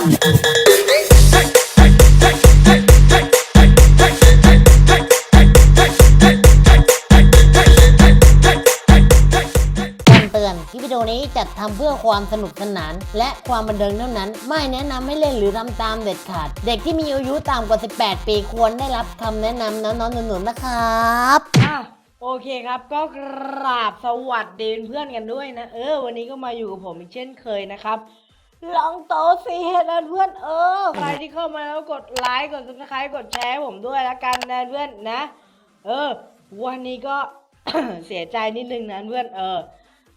คำเตือนคลิปวิดีโอนี้จัดทำเพื่อความสนุกสนาน และความบันเทิงเท่านั้น ไม่แนะนำให้เล่นหรือทำตามเด็ดขาด เด็กที่มีอายุต่ำกว่า 18 ปีควรได้รับคำแนะนำน้องๆหนูๆนะครับอะโอเคครับก็กราบสวัสดีเพื่อนกันด้วยนะ เออ วันนี้ก็มาอยู่กับผมอีกเช่นเคยนะครับ ลองโตสีเห็ดนะเพื่อนเออใครที่เข้ามาแล้วกดไลค์กดซับสไครต์กดแชร์ให้ผมด้วยละกันนะเพื่อนนะ เออ วันนี้ก็ เสียใจนิดนึงนะเพื่อนเออ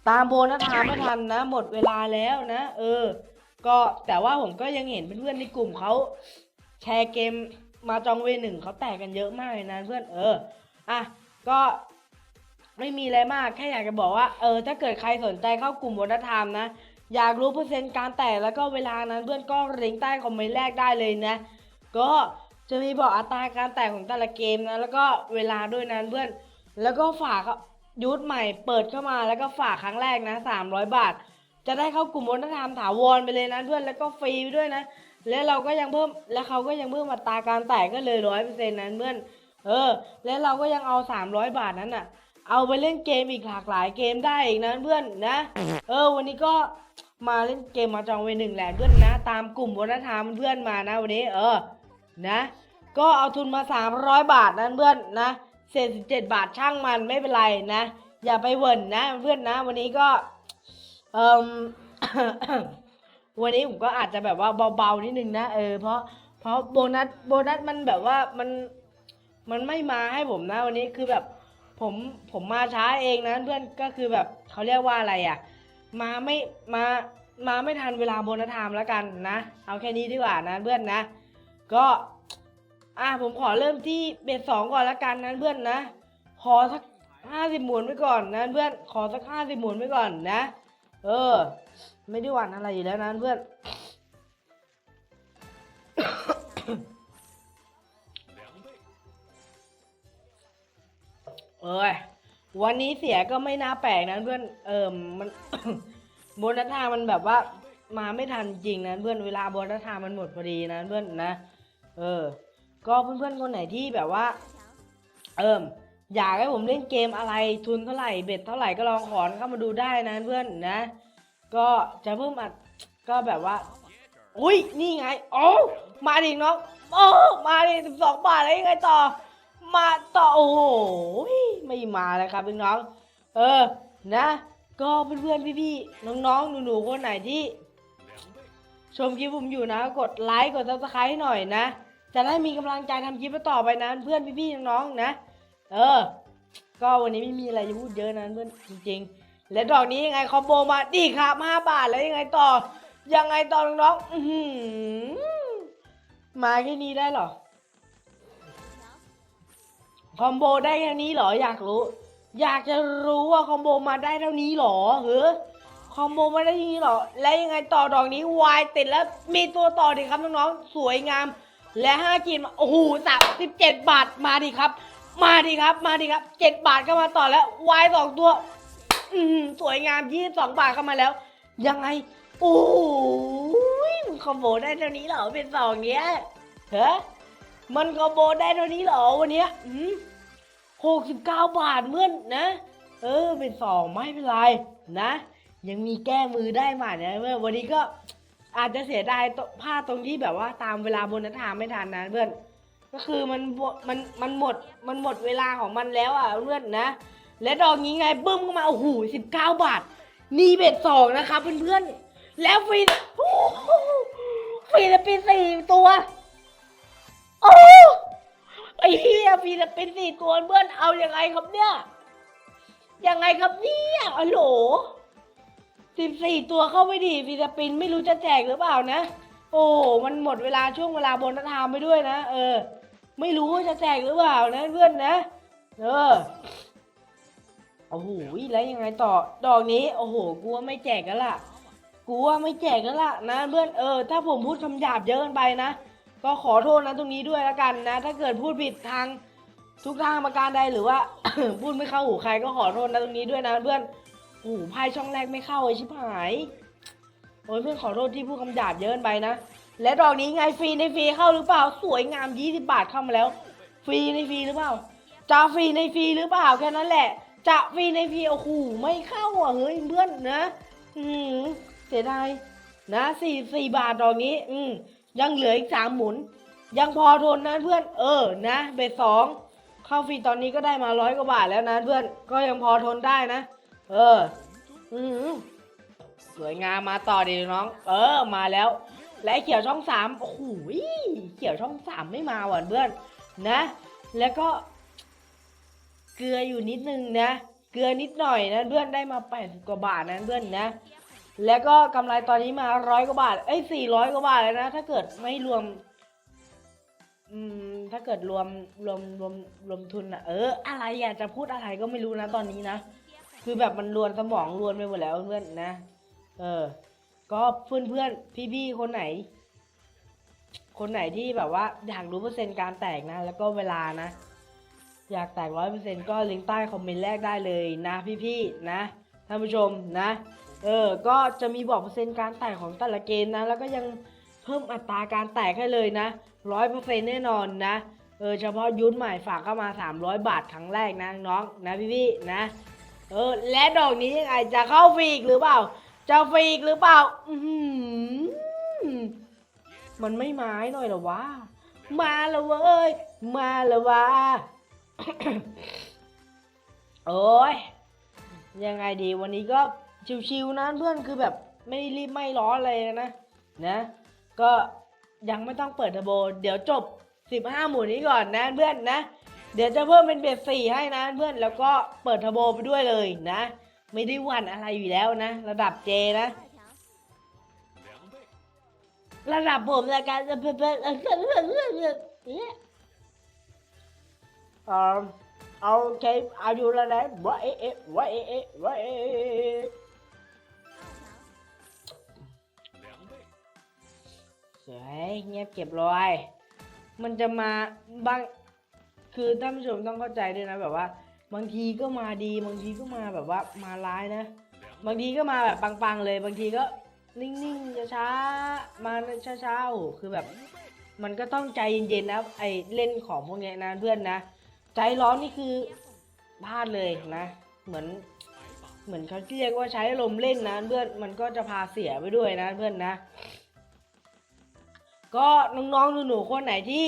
ตามโบนัสทามไม่ทันนะ หมดเวลาแล้วนะ เออ ก็แต่ว่าผมก็ยังเห็นเพื่อนๆในกลุ่มเขาแชร์เกมมาจองเวหนึ่งเขาแตกกันเยอะมากเลยนะเพื่อนเอออะก็ไม่มีอะไรมากแค่อยากจะบอกว่า เออ ถ้าเกิดใครสนใจเข้ากลุ่มวัฒนธรรมนะ อยากรู้เปอร์เซ็นต์การแตกแล้วก็เวลานั้นเพื่อนก็ลิงก์ใต้คอมเมนต์แรกได้เลยนะ ก็จะมีบอกอัตราการแตกของแต่ละเกมนะ แล้วก็เวลาด้วยนะเพื่อน แล้วก็ฝากยูทใหม่เปิดเข้ามาแล้วก็ฝากครั้งแรกนะ300 บาท จะได้เข้ากลุ่มวัฒนธรรมถาวรไปเลยนะเพื่อนแล้วก็ฟรีด้วยนะ แล้วเราก็ยังเพิ่มแล้วเขาก็ยังเพิ่มอัตราการแตกก็เลยร้อยเปอร์เซ็นต์นั้นเพื่อนเออ แล้วเราก็ยังเอา 300 บาทนั้นน่ะ เอาไปเล่นเกมอีกหลากหลายเกมได้อีกนะเพื่อนนะ เออ วันนี้ก็ มาเล่นเกมมาจองไว้หนึ่งแหละเพื่อนนะ ตามกลุ่มวัฒนธรรมเพื่อนมานะวันนี้เออนะ ก็เอาทุนมา 300 บาทนั้นเพื่อนนะเศษ17บาทช่างมันไม่เป็นไรนะ อย่าไปเวิร์นนะเพื่อนนะ วันนี้ก็เอ่มวันนี้ผมก็อาจจะแบบว่าเบาๆนิดนึงนะเออเพราะเพราะโบนัสโบนัสมันแบบว่ามันมันไม่มาให้ผมนะ วันนี้คือแบบผมผมมาช้าเองนะเพื่อนก็คือแบบเขาเรียกว่าอะไรอะ มาไม่มามาไม่ทันเวลาโบนัสไทม์แล้วกันนะ เอาแค่นี้ดีกว่านะเพื่อนนะ ก็อะผมขอเริ่มที่เบสสองก่อนละกันนะเพื่อนนะ ขอสักห้าสิบหมุนไว้ก่อนนะเพื่อน ขอสักห้าสิบหมุนไว้ก่อนนะ เออ ไม่ได้หวั่นอะไรอยู่แล้วนะเพื่อน เอ้ย วันนี้เสียก็ไม่น่าแปลกนะเพื่อนเออมันโบนัสทามันแบบว่ามาไม่ทันจริงนะเพื่อนเวลาโบนัสทามันหมดพอดีนะเพื่อนนะ เออ ก็เพื่อนๆคนไหนที่แบบว่า เอิมอยากให้ผมเล่นเกมอะไรทุนเท่าไหร่เบ็ดเท่าไหร่ก็ลองขอนเข้ามาดูได้นะเพื่อนนะ ก็จะเพิ่มอัดก็แบบว่า อุ้ยนี่ไงโอ้มาดิน้องโอ้มาดิสิบสองบาทแล้วยังไงต่อ มาต่อโอ้โหไม่มาเลยครับพี่น้องเออนะ ก็เพื่อนๆพี่ๆน้องๆหนูๆคนไหนที่ ชมคลิปผมอยู่นะ กดไลค์กดซับสไครต์ให้หน่อยนะ จะได้มีกำลังใจทำคลิปต่อไปนะ เพื่อนพี่ๆน้องๆนะ เออ ก็วันนี้ไม่มีอะไรจะพูดเยอะนะเพื่อนจริง ๆ และดอกนี้ยังไงคอมโบมาดีครับห้าบาทแล้วยังไงต่อ ยังไงต่อน้องๆมาแค่นี้ได้หรอ คอมโบได้แค่านี้เหรออยากรู้ อยากจะรู้ว่าคอมโบมาได้เท่านี้เหรอเฮ้อคอมโบมาได้เท่านี้เหรอ และยังไงต่อดอกนี้วายติดแล้วมีตัวต่อดีครับน้องๆสวยงาม และห้าจีนโอ้โหสามสิบเจ็ดบาทมาดิครับ มาดิครับมาดิครับเจ็ดบาทก็มาต่อแล้ววายสองตัว อืสวยงามยี่สิบสองบาทเข้ามาแล้ว ยังไงโอ้ยคอมโบได้เท่านี้เหรอเป็นสองเนี้ยเฮ้ มันคอมโบได้เท่านี้เหรอวันเนี้ยอืมหกสิบเก้าบาทเมื่อนนะ เออ เป็นสองไม่เป็นไรนะ ยังมีแก้มือได้มาเนี่ยเมื่อวันนี้ก็อาจจะเสียดายตพลาตรงที่แบบว่าตามเวลาบนนทามไม่ทันนะเพื่อน ก็คือมันมันมันหมดมันหมดเวลาของมันแล้วอะเพื่อนนะ และดอกนี้ไงบึ้มเข้ามาโอ้โหสิบเก้าบาท นี่เบ็ดสองนะครับเพื่อนๆแล้วฟรีโอ้โหฟรีลปีสี่ตัว โอ้ไอ้เฮียฟรีละเป็นสี่ตัวเพื่อนเอาอยังไงครับเนี่ยยังไงครับเนี่ยอ๋อโหลสิบสี่ตัวเข้าไม่ดีฟิลิปินไม่รู้จะแจกหรือเปล่านะ โอ้มันหมดเวลาช่วงเวลาบนนัทามไปด้วยนะเออ ไม่รู้ว่าจะแจกหรือเปล่านะเพื่อนนะเออโอ้โหแล้วยังไงต่อดอกนี้ โอ้โหกูว่าไม่แจกแล้วล่ะกูว่าไม่แจกแล้วล่ะนะเพื่อนเออ ถ้าผมพูดคำหยาบเยอะเกินไปนะ ก็ขอโทษนะตรงนี้ด้วยแล้วกันนะ ถ้าเกิดพูดผิดทางทุกทางประการใดหรือว่า พูดไม่เข้าหูใครก็ขอโทษนะตรงนี้ด้วยนะเพื่อนโอ้โหไพ่ช่องแรกไม่เข้าไอ้ชิบหายโอ้ยเพื่อนขอโทษที่พูดคำหยาบเยอะเกินไปนะ และดอกนี้ไงฟรีในฟรีเข้าหรือเปล่า สวยงาม 20 บาทเข้ามาแล้ว ฟรีในฟรีหรือเปล่าจะฟรีในฟรีหรือเปล่าแค่นั้นแหละ จะฟรีในฟรีโอ้โหไม่เข้าอะเฮ้ยเพื่อนนะ อืมเสียดายนะสี่สี่บาทดอกนี้ อืม ยังเหลืออีกสามหมุน ยังพอทนนะเพื่อน เออนะเบสสองเข้าฟรีตอนนี้ก็ได้มาร้อยกว่าบาทแล้วนะเพื่อนก็ยังพอทนได้นะ เออ อืมสวยงามมาต่อดีน้อง เออมาแล้ว และเขียวช่องสามโอ้โหเขียวช่องสามไม่มาหวานเพื่อนนะ แล้วก็ เกลืออยู่นิดนึงนะ เกลือนิดหน่อยนะเพื่อนได้มาแปดกว่าบาทนะเพื่อนนะ แล้วก็กำไรตอนนี้มาร้อยกว่าบาท เอ้ยสี่ร้อยกว่าบาทเลยนะ ถ้าเกิดไม่รวม อืม ถ้าเกิดรวมรวมรวมรวมทุนอะเออ อะไรอยากจะพูดอะไรก็ไม่รู้นะตอนนี้นะ คือแบบมันรวนสมองรวนไปหมดแล้วเพื่อนนะ เออ ก็เพื่อนเพื่อนพี่พี่คนไหน คนไหนที่แบบว่า อยากรู้เปอร์เซ็นต์การแตกนะ แล้วก็เวลานะ อยากแตกร้อยเปอร์เซ็นต์ก็ลิงก์ใต้คอมเมนต์แรกได้เลยนะ พี่ๆนะท่านผู้ชมนะ เออ ก็จะมีบอกเปอร์เซ็นต์การแตกของแต่ละเกมนะ แล้วก็ยังเพิ่มอัตราการแตกให้เลยนะร้อยเปอร์เซ็นต์แน่นอนนะ เออ เฉพาะยุทธใหม่ฝากเข้ามา 300 บาทครั้งแรกนะน้องนะพี่ๆนะ เออ และดอกนี้ยังไงจะเข้าฟรีกหรือเปล่า จะฟรีกหรือเปล่า อืมันไม่มาให้หน่อยหรอวะ มาแล้วเว้ย มาแล้ววะ โอ้ยยังไงดีวันนี้ก็ ชิวๆนะเพื่อนคือแบบไม่รีบไม่ร้อนเลยนะนะ ก็ยังไม่ต้องเปิดเทอร์โบ เดี๋ยวจบ 15 หมุนนี้ก่อนนะเพื่อนนะ เดี๋ยวจะเพิ่มเป็นเบสสี่ให้นะเพื่อนแล้วก็เปิดเทอร์โบไปด้วยเลยนะ ไม่ได้วันอะไรอยู่แล้วนะ ระดับเจนะ ระดับผมในการจะเป็นเป็นเนี่ยเอ่อเอาโอเคอายุแล้วนะวะเอะเอะวะเอะเอะวะเอะ สวยเงียบเก็บรอย มันจะมาบางคือท่านผู้ชมต้องเข้าใจด้วยนะแบบว่า บางทีก็มาดีบางทีก็มาแบบว่ามาร้ายนะ บางทีก็มาแบบปังๆเลย บางทีก็นิ่งๆช้าๆมาช้าๆโอ้คือแบบ มันก็ต้องใจเย็นๆนะไอเล่นของพวกเนี้ยนะเพื่อนนะ ใจร้อนนี่คือพลาดเลยนะ เหมือนเหมือนเขาเรียกว่าใช้ลมเล่นนะเพื่อนมันก็จะพาเสียไปด้วยนะเพื่อนนะ ก็น้องๆหนูๆคนไหนที่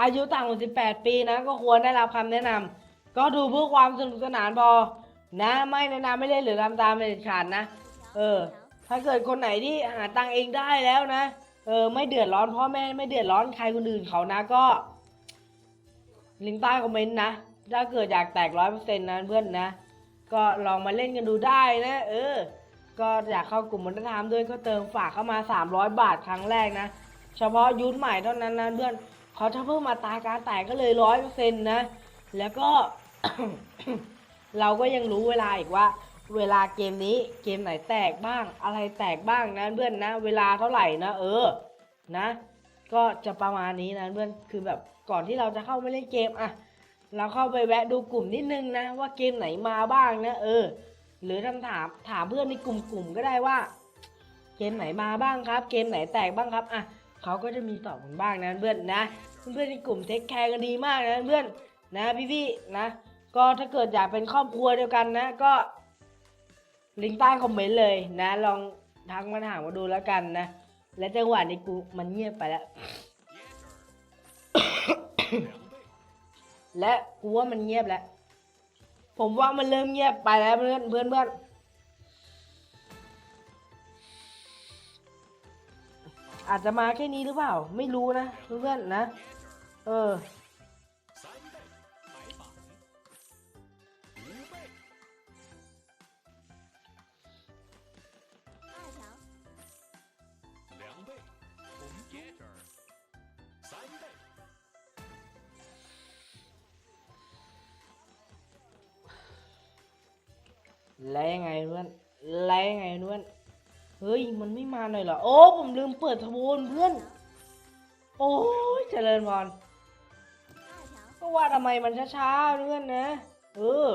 อายุต่ำกว่า18 ปีนะ ก็ควรได้รับคำแนะนำก็ดูเพื่อความสนุกสนานพอนะ ไม่แนะนำไม่เล่นหรือทำตามเป็นเด็ดขาดนะ เออ ถ้าเกิดคนไหนที่หาตังเองได้แล้วนะ เออ ไม่เดือดร้อนพ่อแม่ไม่เดือดร้อนใครคนอื่นเขานะก็ลิงก์ใต้คอมเมนต์นะ ถ้าเกิดอยากแตกร้อยเปอร์เซ็นต์นะเพื่อนนะ ก็ลองมาเล่นกันดูได้นะ เออ ก็อยากเข้ากลุ่มมนธรรมด้วยก็เติมฝากเข้ามา 300 บาทครั้งแรกนะ เฉพาะยุทธใหม่เท่านั้นนะเพื่อนเขาจะเพิ่มมาตราการแตกก็เลยร้อยเปอร์เซ็นต์นะ แล้วก็ เราก็ยังรู้เวลาอีกว่า เวลาเกมนี้เกมไหนแตกบ้าง อะไรแตกบ้างนะเพื่อนนะ เวลาเท่าไหร่นะเออนะ ก็จะประมาณนี้นะเพื่อนคือแบบก่อนที่เราจะเข้าไปเล่นเกมอะเราเข้าไปแวะดูกลุ่มนิดนึงนะ ว่าเกมไหนมาบ้างนะ เออ หรือทำถามถามเพื่อนในกลุ่มๆก็ได้ว่า เกมไหนมาบ้างครับ เกมไหนแตกบ้างครับอะ เขาก็จะมีตอบกันบ้างนะเพื่อนนะ เพื่อนๆในกลุ่มเทคแคร์กันดีมากนะเพื่อนนะพี่ๆนะ ก็ถ้าเกิดอยากเป็นครอบครัวเดียวกันนะ ก็ลิงก์ใต้คอมเมนต์เลยนะ ลองทักมาถามมาดูแล้วกันนะ และจังหวะนี้กูมันเงียบไปแล้ว และกูว่ามันเงียบแล้ว ผมว่ามันเริ่มเงียบไปแล้วเพื่อนเพื่อนเพื่อน อาจจะมาแค่นี้หรือเปล่า ไม่รู้นะเพื่อนๆนะ เออ มันไม่มาหน่อยเหรอ โอ้ ผมลืมเปิดทบูนเพื่อน โอ้ยเจริญพรก็ว่าทำไมมันช้าๆเพื่อนนะ เออ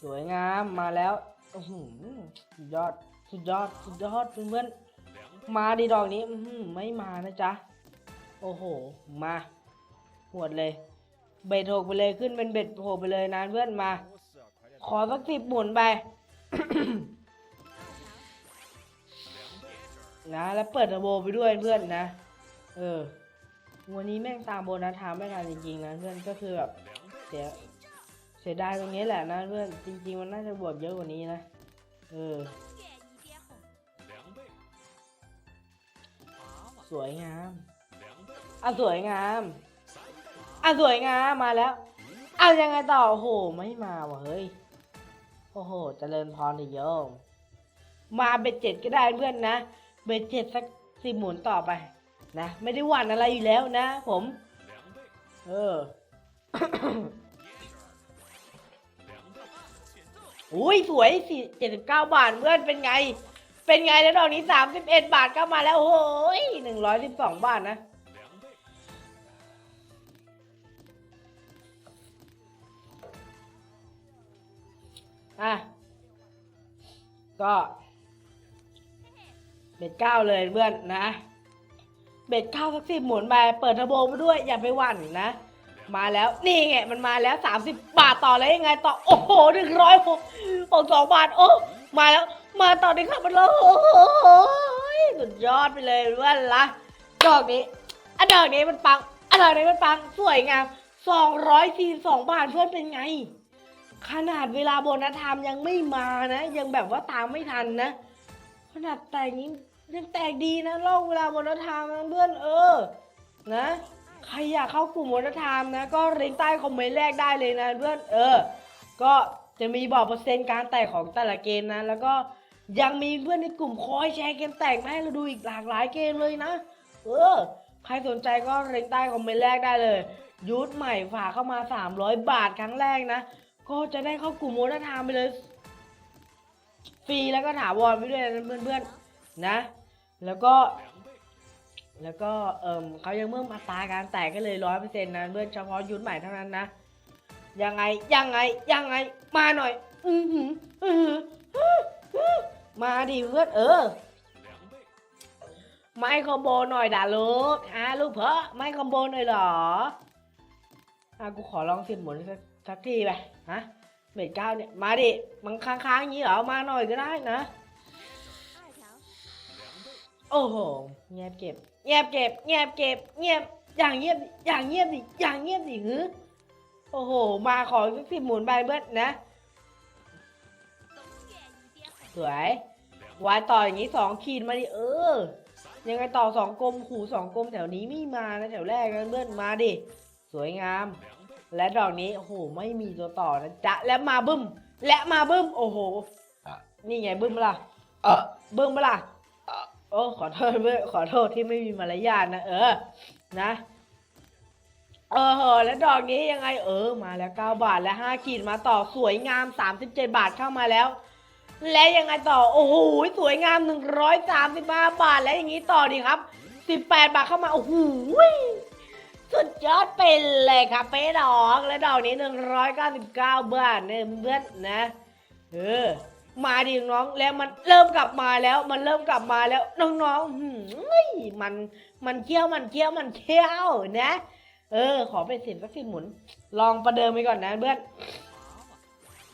สวยงามมาแล้วโอ้โหสุดยอด สุดยอด สุดยอดเพื่อนๆมาดีดอกนี้อื้อหือไม่มานะจ๊ะ โอ้โห มาหวดเลย เบ็ดหกไปเลยขึ้นเป็นเบ็ดหกไปเลยนะเพื่อนมา ขอสักสิบหมุนไป นะ แล้วเปิดร์โบไปด้วยเพื่อนนะ เออ วันนี้แม่งตามโบนัสทามไม่ทันจริงๆนะเพื่อนก็คือแบบเสียเสียดายตรงนี้แหละนะเพื่อนจริง ๆ มันน่าจะบวกเยอะกว่านี้นะ เออ สวยงามอะสวยงามอะสวยงามมาแล้วอะยังไงต่อโอ้โห ไม่มาว่ะเฮ้ย โอ้โหเจริญพรเลยโยม มาเบ็ดเจ็ดก็ได้เพื่อนนะ เบ็ดเจ็ดสักสิบหมุนต่อไป นะ ไม่ได้หวั่นอะไรอยู่แล้วนะผม เอออุ้ยสวยสี่เจ็ดสิบเก้าบาทเพื่อนเป็นไง เป็นไงแล้วดอกนี้สามสิบเอ็ดบาทก็มาแล้วโอ้โหหนึ่งร้อยสิบสองบาทนะ อะ ก็ เบ็ดเก้าเลยเพื่อนนะ เบ็ดเก้าสักสิบหมุนไปเปิดทอร์โบมาด้วย อย่าไปหวั่นนะ มาแล้วนี่ไงมันมาแล้วสามสิบบาทต่อเลยยังไงต่อ โอ้โหหนึ่งร้อยหกหกสองบาท โอ้มาแล้ว มาต่อดีครับมันแล้วโอ้โหสุดยอดไปเลยเพื่อนละดอกนี้อันดอกนี้มันปังอันดอกนี้มันปังสวยงามสองร้อยสี่สองบาทเพื่อนเป็นไง ขนาดเวลาโบนัสไทม์ยังไม่มานะ ยังแบบว่าตามไม่ทันนะ ขนาดแตกนี้ยังแตกดีนะล่องเวลาโบนัสไทม์นะเพื่อนเออ นะใครอยากเข้ากลุ่มโบนัสไทม์นะ ก็ลิงก์ใต้คอมเมนต์แรกได้เลยนะเพื่อนเออ ก็จะมีบอกเปอร์เซ็นต์การแตกของแต่ละเกมนะ แล้วก็ยังมีเพื่อนในกลุ่มคอยแชร์เกมแตกมาให้เราดูอีกหลากหลายเกมเลยนะ เออ ใครสนใจก็ลิงก์ใต้คอมเมนต์แรกได้เลย ยูทใหม่ฝากเข้ามา 300 บาทครั้งแรกนะ ก็จะได้เข้ากลุ่มโมนาทามไปเลย ฟรีแล้วก็ถาวรไปด้วยนะเพื่อนๆนะ แล้วก็ แล้วก็เอิมเขายังเพิ่มอัตาการแตกก็เลยร้อยเปอร์เซ็นต์นะเพื่อนเฉพาะยุทธใหม่เท่านั้นนะยังไงยังไงยังไงมาหน่อย อือหืออือหือมาดิเพื่อนเออไม่คอมโบหน่อยด่าลูกอะลูกเพอไม่คอมโบหน่อยหรออะกูขอลองสิบหมุนสักทีไป ฮะเบ็ดเก้าเนี่ย มาดิมันค้างๆอย่างนี้เหรอ มาหน่อยก็ได้นะ โอ้โห เงียบเก็บ เงียบเก็บ เงียบเก็บ เงียบ อย่างเงียบ อย่างเงียบดิ อย่างเงียบดิหือโอ้โห มาขอสักสิบหมุนไปเบิดนะ สวยวายต่ออย่างนี้สองขีดมาดิเออ ยังไงต่อสองกลมขู่สองกลมแถวนี้ไม่มานะแถวแรกกันเพื่อนมาดิ สวยงาม และดอกนี้โอ้โหไม่มีตัวต่อนะจ๊ะและมาบึ้ม และมาบึ้ม โอ้โหนี่ไงบึ้มปะล่ะเออ บึ้มปะล่ะโอ้ขอโทษเพื่อนขอโทษที่ไม่มีมารยาทนะเออนะเออเหอะแล้วดอกนี้ยังไงเออมาแล้ว 9 บาทและ 5 ขีดมาต่อสวยงาม 37 บาทเข้ามาแล้ว และยังไงต่อโอ้โหสวยงาม 135 บาทและอย่างนี้ต่อดีครับ 18 บาทเข้ามาโอ้โห สุดยอดเป็นเลยครับเป๊ดอกและดอกนี้ 199 บาทเนี่ยเพื่อนนะเออมาดิน้องแล้วมันเริ่มกลับมาแล้ว มันเริ่มกลับมาแล้วน้องๆหืมมันมันเคี้ยวมันเคี้ยวมันเคี้ยวนะ เออ ขอไปสิบสักสิหมุน ลองประเดิมไปก่อนนะเพื่อน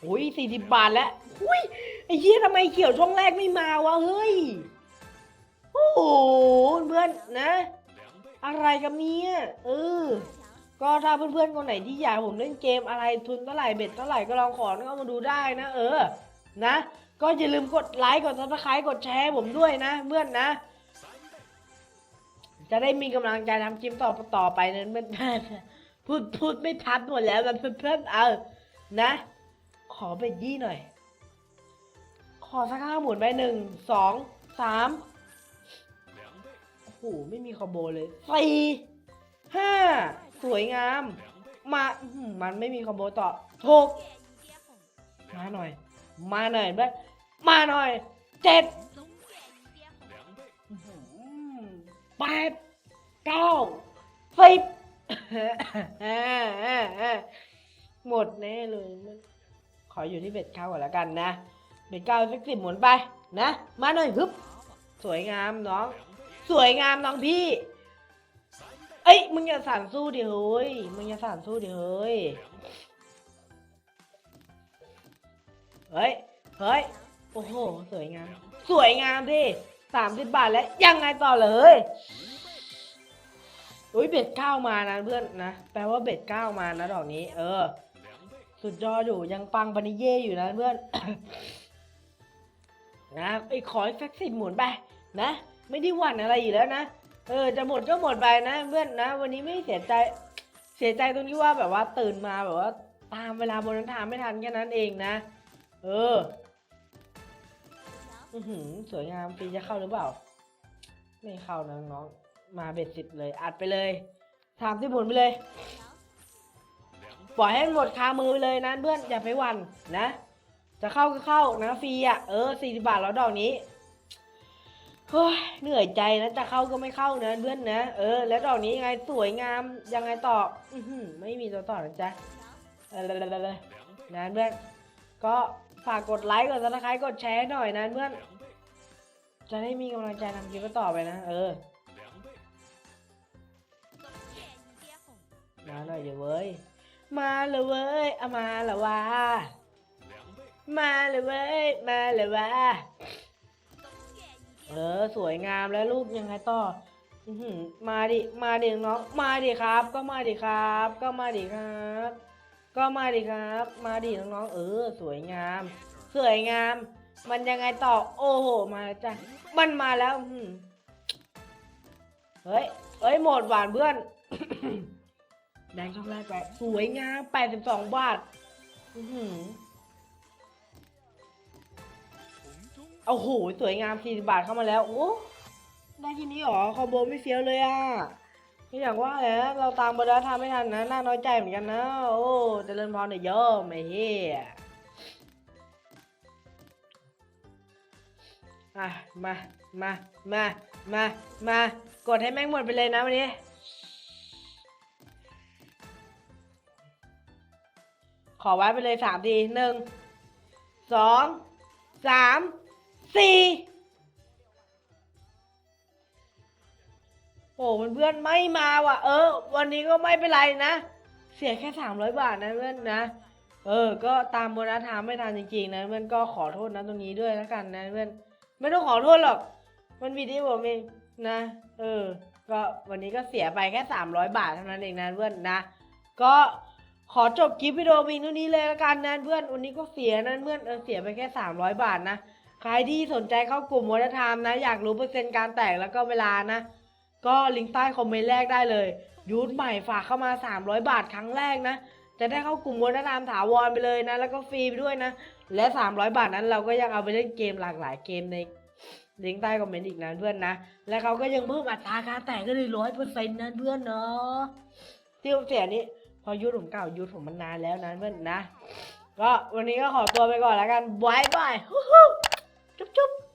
อุ้ยสี่สิบบาทแล้วอุ้ยไอ้เหี้ยทำไมเขียวช่องแรกไม่มาวะเฮ้ยโอ้โหเพื่อนนะ อะไรกันเนี่ยเออ ก็ถ้าเพื่อนๆคนไหนที่อยากผมเล่นเกมอะไรทุนเท่าไหร่เบ็ดเท่าไหร่ก็ลองขอเข้ามาดูได้นะ เออ นะ ก็อย่าลืมกดไลค์กดซับสไครต์กดแชร์ผมด้วยนะเพื่อนนะ จะได้มีกำลังใจทำคลิปต่อต่อไปนั้นเพื่อนพูดพูดไม่ทัดหมดแล้วแบบเพื่อนๆเอานะ ขอเบ็ดยี่หน่อย ขอสักห้าหมุนไปหนึ่งสองสาม โอ้ไม่มีคอมโบเลยสี่ห้าสวยงาม มามันไม่มีคอมโบต่อหกมาหน่อย มาหน่อยเพื่อนมาหน่อยเจ็ดแปดเก้าสิบหมดแน่เลย ขออยู่ที่เบ็ดเก้าก่อนแล้วกันนะ เบ็ดเก้าสักสิบหมุนไปนะ มาหน่อยฮึบสวยงามน้อง สวยงามน้องพี่ เอ้ย มึงอย่าสั่นสู้ดิเฮ้ย มึงอย่าสั่นสู้ดิเฮ้ย เฮ้ย เฮ้ย โอ้โห สวยงาม สวยงามดิสามสิบบาทแล้ว ยังไงต่อเลยอุ้ยเบ็ดเก้ามานะเพื่อนนะ แปลว่าเบ็ดเก้ามานะดอกนี้ เออ สุดยอดอยู่ยังปังปานิเย่อยู่นะเพื่อน นะไอ้ขออีกสักสิบหมุนไปนะ ไม่ได้หวั่นอะไรอยู่แล้วนะ เออจะหมดก็หมดไปนะ เพื่อนนะ วันนี้ไม่เสียใจ เสียใจตรงที่ว่าแบบว่าตื่นมาแบบว่า ตามเวลาบนนั้นทางไม่ทันแค่นั้นเองนะ เออ อือหือสวยงามปีจะเข้าหรือเปล่า ไม่เข้านะน้องๆมาเบ็ดสิบเลย อัดไปเลยถามที่หมุนไปเลย ปล่อยให้มันหมดคามือไปเลยนะเพื่อนอย่าไปหวันนะ จะเข้าก็เข้านะฟรีอะ เออสี่สิบาทแล้วดอกนี้ เฮ้ยเหนื่อยใจนะจะเข้าก็ไม่เข้านะเพื่อนนะเออแล้วดอกนี้ยังไงสวยงามยังไงต่ออือหือไม่มีตัวต่อนะจ๊ะเออเลยนะเพื่อนก็ฝากกดไลค์กดซับสไครต์กดแชร์หน่อยนะเพื่อน จะได้มีกำลังใจทำคลิปต่อไปนะ เออมาหน่อยเดี๋ยวเว้ย มาเลยเว้ยเอามาละวะมาเลยเว้ย มาเลยว่า เออ สวยงามแล้วลูกยังไงต่อมาดิ มาดิน้อง มาดิครับ ก็มาดิครับ ก็มาดิครับ ก็มาดิครับ มาดิน้องๆ เออ สวยงาม สวยงาม มันยังไงต่อ โอ้โห มาจ้ะ มันมาแล้วเฮ้ย เฮ้ย หมดหวานเพื่อน แดงช่องแรกไป สวยงาม 82 บาท อือหือ โอ้โหสวยงาม40บาทเข้ามาแล้ว โอ้ได้ทีนี้หรอคอมโบไม่เฟี้ยวเลยอะนี่อย่างว่าแหละเราตามบรรดาทำไม่ทันนะน่าน้อยใจเหมือนกันนะ โอ้เจริญพรเนี่ยเยอะไม่เฮียอะมา มา มา มา มา กดให้แม่งหมดไปเลยนะวันนี้ขอไว้ไปเลยสามทีหนึ่งสองสาม สี่โอ้เพื่อนๆไม่มาว่ะ เออ วันนี้ก็ไม่เป็นไรนะ เสียแค่สามร้อยบาทนะเพื่อนนะ เออ ก็ตามโบนัสทามไม่ทันจริงๆนะเพื่อนก็ขอโทษนะตรงนี้ด้วยแล้วกันนะเพื่อนไม่ต้องขอโทษหรอก มันมีที่ผมเองนะ เออ ก็วันนี้ก็เสียไปแค่สามร้อยบาทเท่านั้นเองนะเพื่อนนะ ก็ขอจบคลิปวิดีโอเพียงเท่านี้เลยแล้วกันนะเพื่อน วันนี้ก็เสียนะเพื่อนเออเสียไปแค่สามร้อยบาทนะ ใครที่สนใจเข้ากลุ่มวัฒนธรรมนะ อยากรู้เปอร์เซ็นต์การแตกแล้วก็เวลานะ ก็ลิงก์ใต้คอมเมนต์แรกได้เลย ยูทใหม่ฝากเข้ามา 300 บาทครั้งแรกนะ จะได้เข้ากลุ่มวัฒนธรรมถาวรไปเลยนะ แล้วก็ฟรีไปด้วยนะ และ 300 บาทนั้นเราก็ยังเอาไปเล่นเกมหลากหลายเกมในลิงก์ใต้คอมเมนต์อีกนะเพื่อนนะ และเขาก็ยังเพิ่มอัตราการแตกก็เลยร้อยเปอร์เซ็นต์นะเพื่อนเนาะที่ผมเสียนี้พอยูทผมเก่ายูทผมมันนานแล้วนะเพื่อนนะ ก็วันนี้ก็ขอตัวไปก่อนแล้วกันบายบาย Tchoup tchoup